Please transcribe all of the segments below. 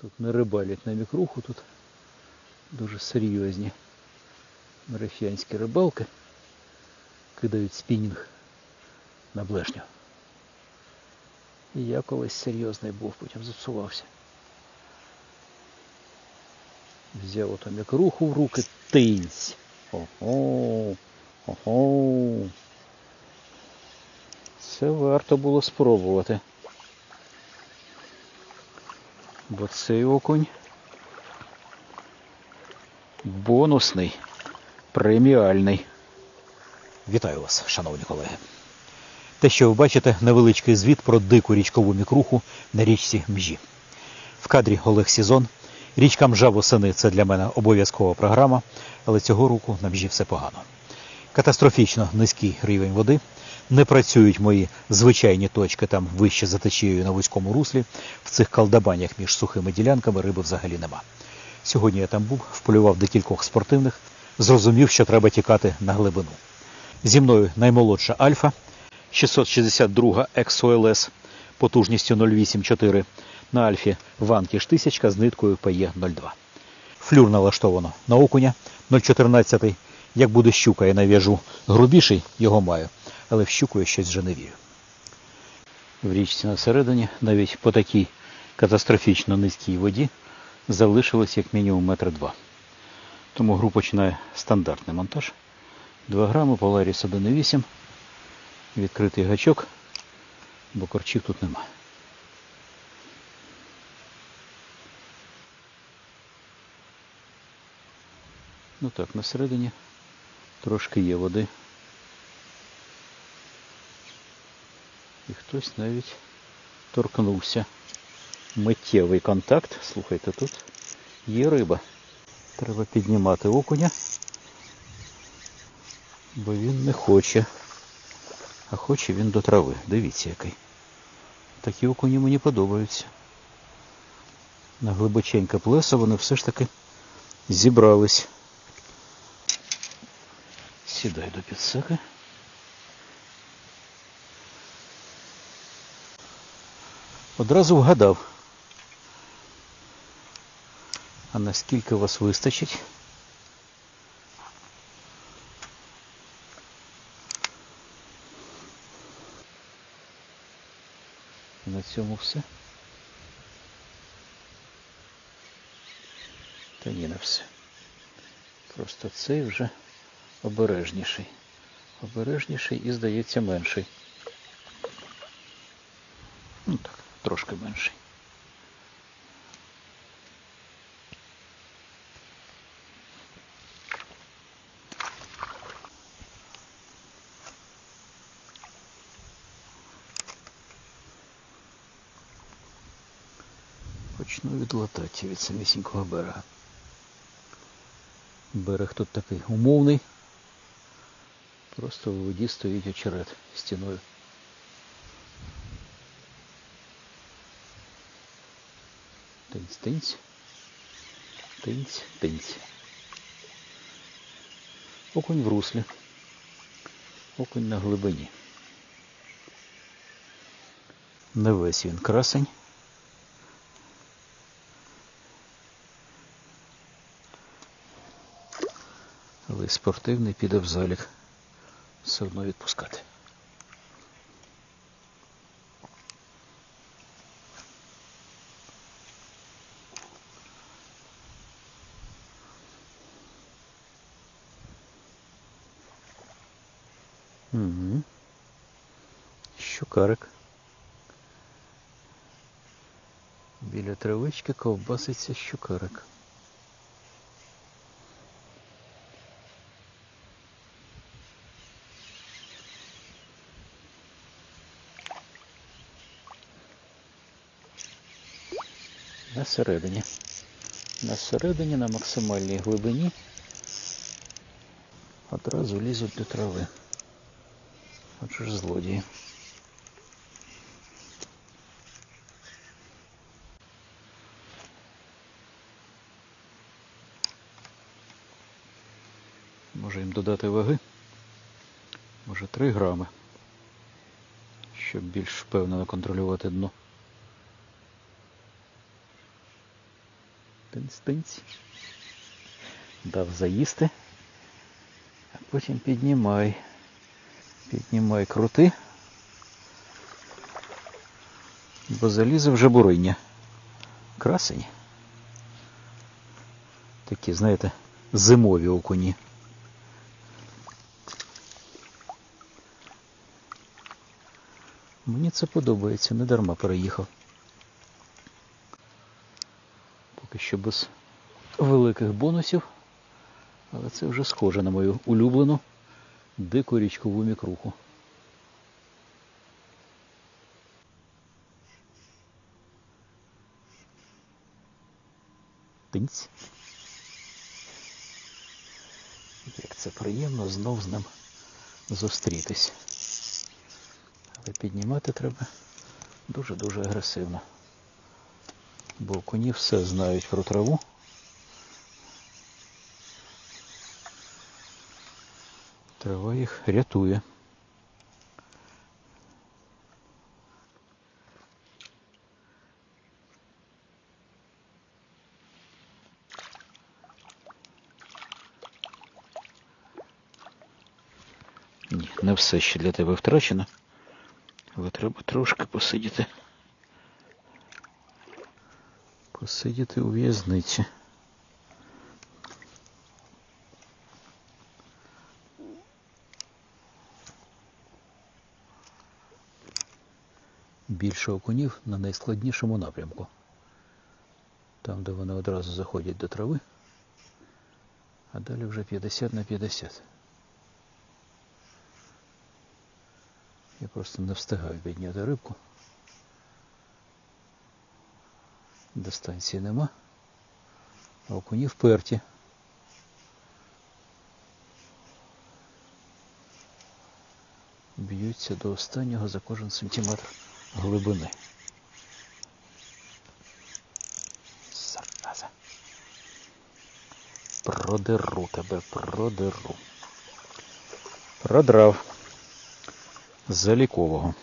Тут не рибалять на мікруху, тут дуже серйозні мерефіанські рибалки кидають спінінг на блешню. І я колись серйозний був, потім зіпсувався. Взяв ото мікруху в руки, тинць. Ого, ого. Це варто було спробувати. Бо цей окунь бонусний, преміальний. Вітаю вас, шановні колеги. Те, що ви бачите, невеличкий звіт про дику річкову мікруху на річці Мжі. В кадрі Олег Сізон. Річка Мжа восени це для мене обов'язкова програма, але цього року на Мжі все погано. Катастрофічно низький рівень води. Не працюють мої звичайні точки там вище за течією на вузькому руслі. В цих калдабанях між сухими ділянками риби взагалі нема. Сьогодні я там був, вполював декількох спортивних, зрозумів, що треба тікати на глибину. Зі мною наймолодша Альфа, 662 XOLS потужністю 0,84. На Альфі ванкіш 1000 з ниткою PE02. Флюр налаштовано на окуня 0,14. Як буде щука, я нав'яжу грубіший, його маю, але в щуку я щось вже не вірю. В річці на середині, навіть по такій катастрофічно низькій воді, залишилось як мінімум метр два. Тому гру починає стандартний монтаж. 2 грами Polaris 1,8, відкритий гачок, бо корчів тут нема. Ну так, на середині трошки є води. І хтось навіть торкнувся. Миттєвий контакт. Слухайте, тут є риба. Треба піднімати окуня, бо він не хоче. А хоче він до трави. Дивіться який. Такі окуні мені подобаються. На глибоченьке плесо вони все ж таки зібрались. Сідай до підсаки. Одразу вгадав. А наскільки вас вистачить? На цьому все. Та ні, не все. Просто цей вже обережніший. Обережніший і, здається, менший. Ну так, трошки менший. Почну від лататі від самісінького берега. Берег тут такий умовний. Просто в воді стоїть очерет стіною. Тинць, тинць. Тинць, тинць. Окунь в руслі. Окунь на глибині. Не весь він красень. Але спортивний піде в залік. Все одно відпускати. Угу. Щукарик. Біля травички ковбаситься щукарик. На середині. На середині, на максимальній глибині. Одразу лізуть до трави. Отже ж злодії. Може їм додати ваги? Може 3 грами, щоб більш впевнено контролювати дно. Тинць-тинць. Дав заїсти. А потім піднімай. Піднімай крути. Бо залізе вже буриння. Красені. Такі, знаєте, зимові окуні. Мені це подобається, не дарма переїхав. Поки що без великих бонусів, але це вже схоже на мою улюблену дику річкову мікруху. Тинць. Як це приємно знов з ним зустрітись. Але піднімати треба дуже-дуже агресивно. Бо коні все знають про траву. Трава їх рятує. Ні, не все ще для тебе втрачено. Але треба трошки посидіти. Посидіти у в'язниці. Більше окунів на найскладнішому напрямку. Там, де вони одразу заходять до трави, а далі вже 50 на 50. Я просто не встигаю підняти рибку. Дистанції нема. А окуні вперті. Б'ються до останнього за кожен сантиметр глибини. Зараза. Продеру тебе, продеру. Продрав залікового.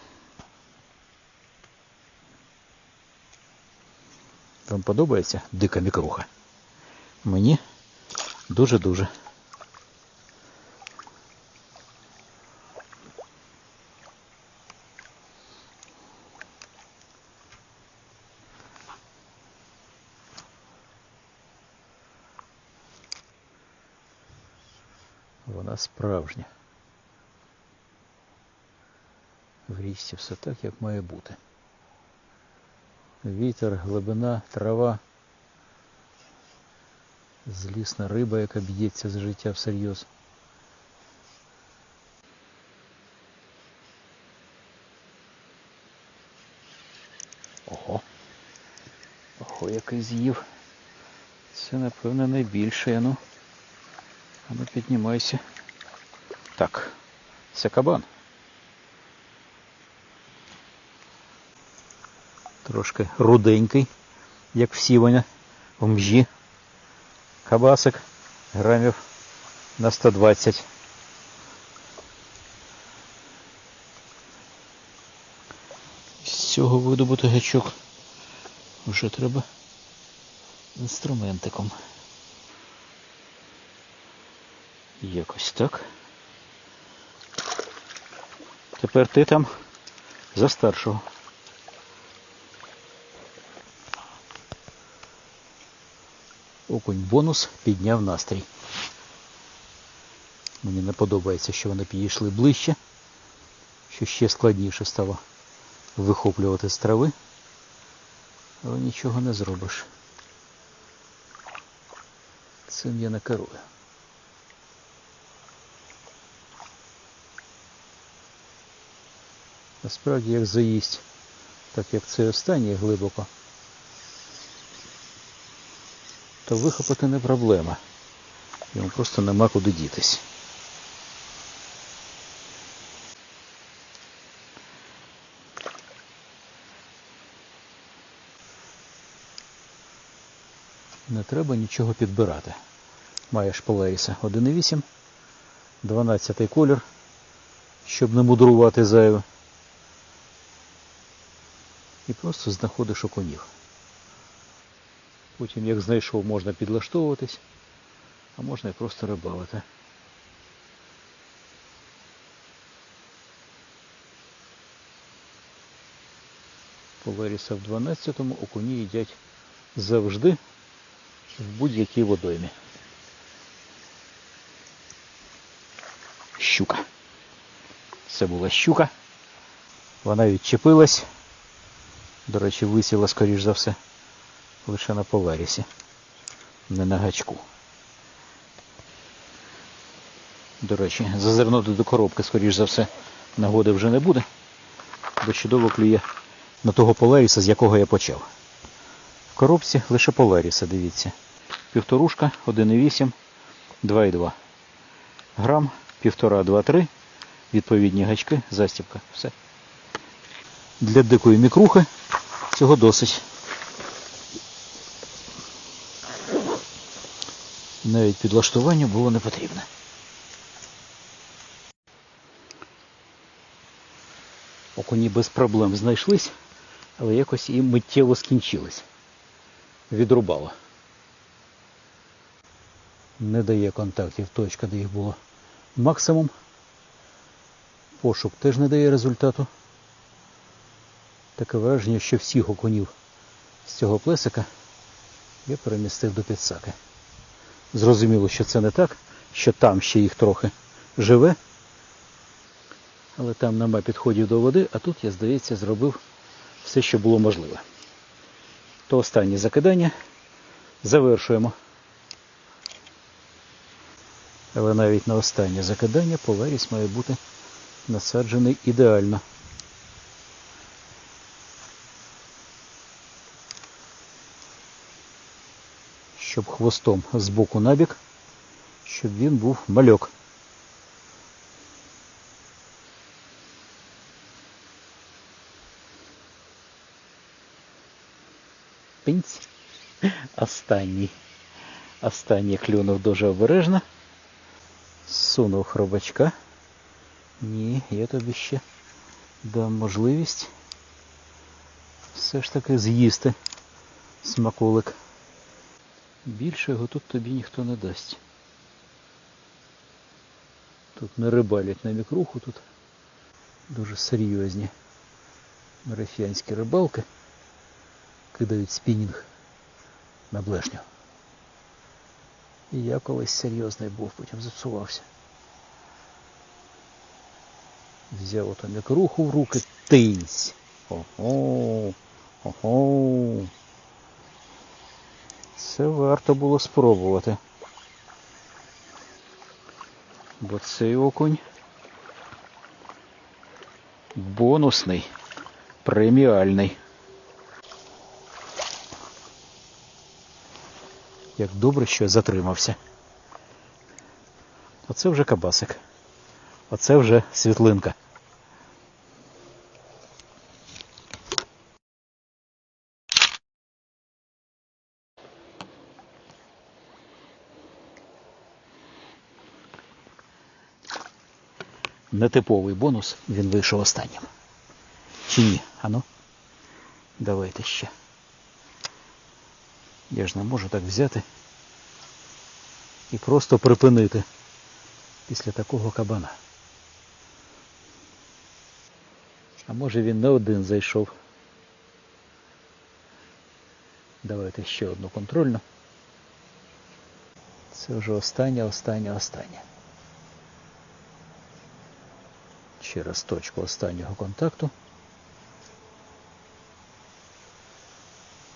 Вам подобається дика мікруха? Мені дуже-дуже. Вона справжня. В річці все так, як має бути. Вітер, глибина, трава, злісна риба, яка б'ється за життя всерйоз. Ого. Ого, який з'їв. Це, напевно, найбільше, ну. А ну піднімайся. Так, це кабан. Трошки руденький, як всі вони в мжі. Кабасик грамів на 120. З цього видобути гачок вже треба інструментиком. Якось так. Тепер ти там за старшого. Окунь бонус підняв настрій. Мені не подобається, що вони підійшли ближче, що ще складніше стало вихоплювати з трави, але нічого не зробиш. Цим я не керую. Насправді як заїсть, так як це останнє глибоко, то вихопити не проблема. Йому просто нема куди дітись. Не треба нічого підбирати. Маєш Polaris 1.8, 12 колір, щоб не мудрувати зайве. І просто знаходиш окунів. Потім, як знайшов, можна підлаштовуватись, а можна і просто рибалити. Полеріса в 12-му окуні їдять завжди в будь-якій водоймі. Щука. Це була щука. Вона відчепилась. До речі, висіла, скоріш за все, лише на поларісі, не на гачку. До речі, зазирнути до коробки, скоріш за все, нагоди вже не буде, бо чудово клює на того поларіса, з якого я почав. В коробці лише поларіса, дивіться. Півторушка, 1,8, 2,2. Грам, півтора, два, три. Відповідні гачки, застібка. Все. Для дикої мікрухи цього досить. Навіть підлаштування було не потрібне. Окуні без проблем знайшлись, але якось і миттєво скінчились. Відрубало. Не дає контактів точка, де їх було максимум. Пошук теж не дає результату. Таке враження, що всіх окунів з цього плесика я перемістив до підсаки. Зрозуміло, що це не так, що там ще їх трохи живе, але там нема підходів до води, а тут я, здається, зробив все, що було можливе. То останнє закидання завершуємо. Але навіть на останнє закидання поларіс має бути насаджений ідеально. Щоб хвостом з боку набік, щоб він був мальок. Пинць. Останній. Останній клюнув дуже обережно. Сунув хробачка. Ні, я тобі ще дам можливість все ж таки з'їсти смаколик. Більше його тут тобі ніхто не дасть. Тут не рибалять на мікруху, тут дуже серйозні марафіянські рибалки кидають спінінг на блешню. І я колись серйозний був, потім зіпсувався. Взяв ото мікруху в руки, тинсь. Ого, ого. Це варто було спробувати. Бо цей окунь бонусний, преміальний. Як добре, що я затримався. Оце вже кабасик. Оце вже світлинка. Нетиповий бонус, він вийшов останнім. Чи ні? Ану? Давайте ще. Я ж не можу так взяти і просто припинити після такого кабана. А може він не один зайшов. Давайте ще одну контрольну. Це вже остання, остання, остання. Через точку останнього контакту.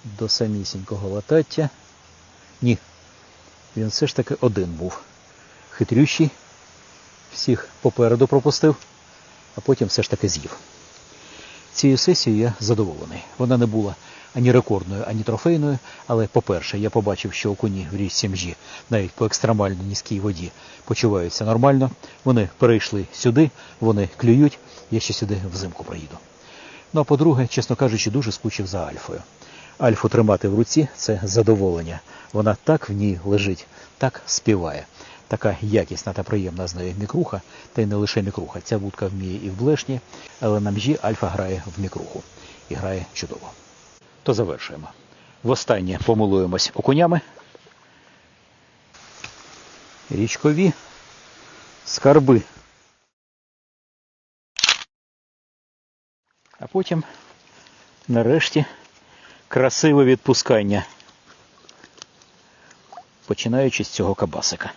До самісінького латаття. Ні, він все ж таки один був. Хитрющий, всіх попереду пропустив, а потім все ж таки з'їв. Цією сесією я задоволений. Вона не була ані рекордною, ані трофейною, але, по-перше, я побачив, що окуні в річці мжі, навіть по екстремально низькій воді, почуваються нормально. Вони перейшли сюди, вони клюють, я ще сюди взимку проїду. Ну а по-друге, чесно кажучи, дуже скучив за Альфою. Альфу тримати в руці це задоволення. Вона так в ній лежить, так співає. Така якісна та приємна з нею мікруха, та й не лише мікруха. Ця вудка вміє і в блешні, але на мжі Альфа грає в мікруху. І грає чудово. То завершуємо. Востаннє помилуємось окунями. Річкові скарби. А потім, нарешті, красиве відпускання. Починаючи з цього кабасика.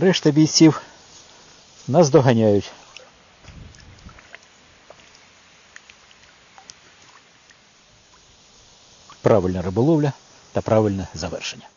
Решта бійців нас доганяють. Правильна риболовля та правильне завершення.